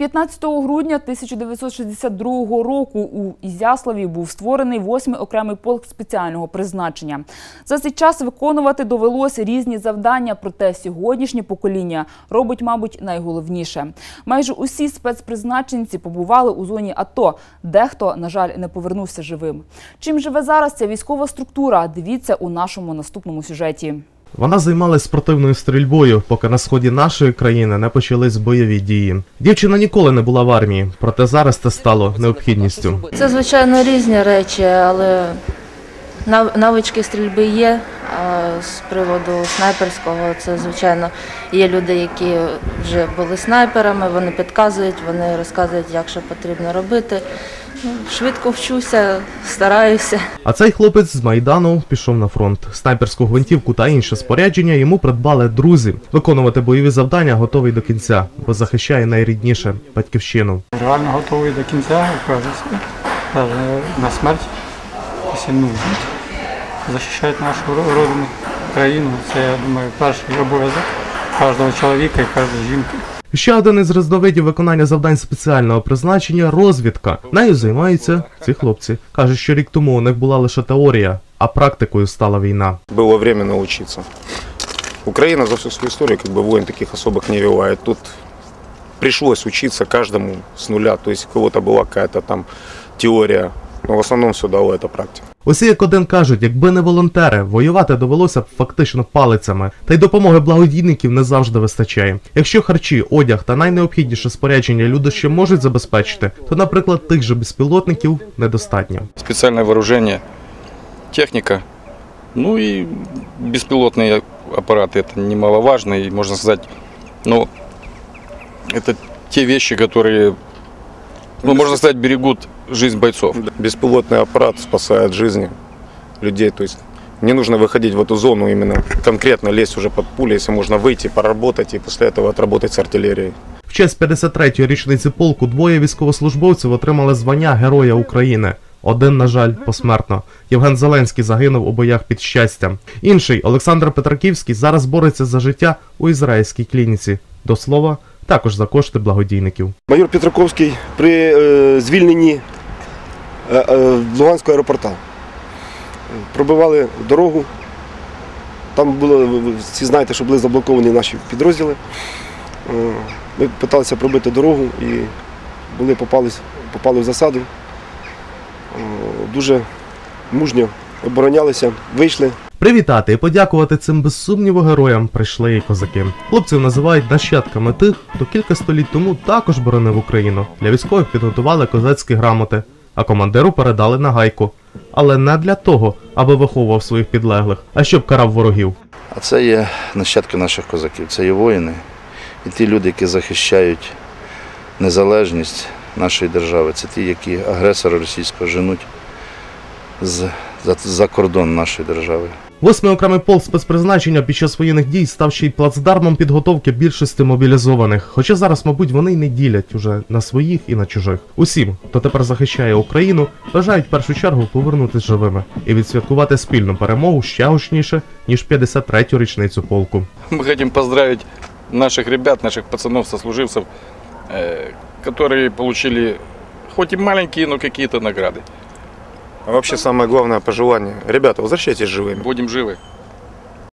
15 грудня 1962 року у Ізяславі був створений восьмий окремий полк спеціального призначення. За цей час виконувати довелося різні завдання, проте сьогоднішнє покоління робить, мабуть, найголовніше. Майже усі спецпризначенці побували у зоні АТО. Дехто, на жаль, не повернувся живим. Чим живе зараз ця військова структура? Дивіться у нашому наступному сюжеті. Вона займалась спортивною стрільбою, поки на сході нашої країни не почались бойові дії. Дівчина ніколи не була в армії, проте зараз це стало необхідністю. Це, звичайно, різні речі, але нав- навички стрільби є. А з приводу снайперського, це, звичайно, є люди, які вже були снайперами, вони підказують, вони розказують, як що потрібно робити. Ну, Швидко вчуся, стараюся. А цей хлопець з майдану пішов на фронт. Снайперську гвинтівку та інше спорядження йому придбали друзі. Виконувати бойові завдання готовий до кінця, бо захищає найрідніше батьківщину. Реально готовий до кінця, кажеться. Навіть на смерть, якщо нужно. Захищають нашу ро- родину, країну. Це, я думаю, перший обов'язок кожного чоловіка і кожної жінки. Ще один із різновидів виконання завдань спеціального призначення розвідка. Нею займаються ці хлопці. Кажуть, що рік тому у них була лише теорія, а практикою стала війна. было время научиться. Украина за всю свою историю как бы войн таких особых не вела. И тут пришлось учиться каждому с нуля. То есть у кого-то была какая-то там теория, но в основном все дало это практика. Усі як один кажуть, якби не волонтери, воювати довелося б фактично палицями, та й допомоги благодійників не завжди вистачає. Якщо харчі, одяг та найнеобхідніше спорядження люди ще можуть забезпечити, то, наприклад, тих же безпілотників недостатньо. специальное вооружение, техника, ну и беспилотные аппараты. Это немаловажно и, можно сказать, ну, это те вещи, которые, ну, можно сказать, берегут жизнь бойцов. Беспилотный аппарат спасает жизни людей. То есть не нужно выходить в эту зону именно конкретно лезть уже под пули, если можно выйти, поработать и после этого отработать с артиллерией. В честь 53-ї річниці полку двоє військовослужбовців отримали звання Героя України. Один, на жаль, посмертно. Євген Зеленський загинув у боях під щастям. Інший Олександр Петраківський зараз бореться за життя у ізраїльській клініці. До слова, також за кошти благодійників. Майор Петраковський при е, звільненні е, е, Луганського аеропорта. Пробивали дорогу. Там ви всі знаєте, що були заблоковані наші підрозділи. Е, Ми намагалися пробити дорогу і були, попали, попали в засаду. Е, Дуже мужньо оборонялися, вийшли. Привітати і подякувати цим без сумніву героям прийшли і козаки. Хлопців називають нащадками тих, хто кілька століть тому також боронив Україну. Для військових підготували козацькі грамоти, а командиру передали на гайку. Але не для того, аби виховував своїх підлеглих, а щоб карав ворогів. А це є нащадки наших козаків, це є воїни і ті люди, які захищають незалежність нашої держави. Це ті, які агресора російського женуть з, за, кордон нашої держави. Восьмий окремий полк спецпризначення під час воєнних дій став ще й плацдармом підготовки більшості мобілізованих. Хоча зараз, мабуть, вони й не ділять уже на своїх і на чужих. Усім, хто тепер захищає Україну, бажають в першу чергу повернутися живими і відсвяткувати спільну перемогу ще гучніше, ніж 53-ю річницю полку. Мы хотим поздравить наших ребят, наших пацанов, сослуживцев, э, которые получили хоть и маленькие, но какие-то награды. Вообще самое главное пожелание. Ребята, возвращайтесь живыми. Будем живы.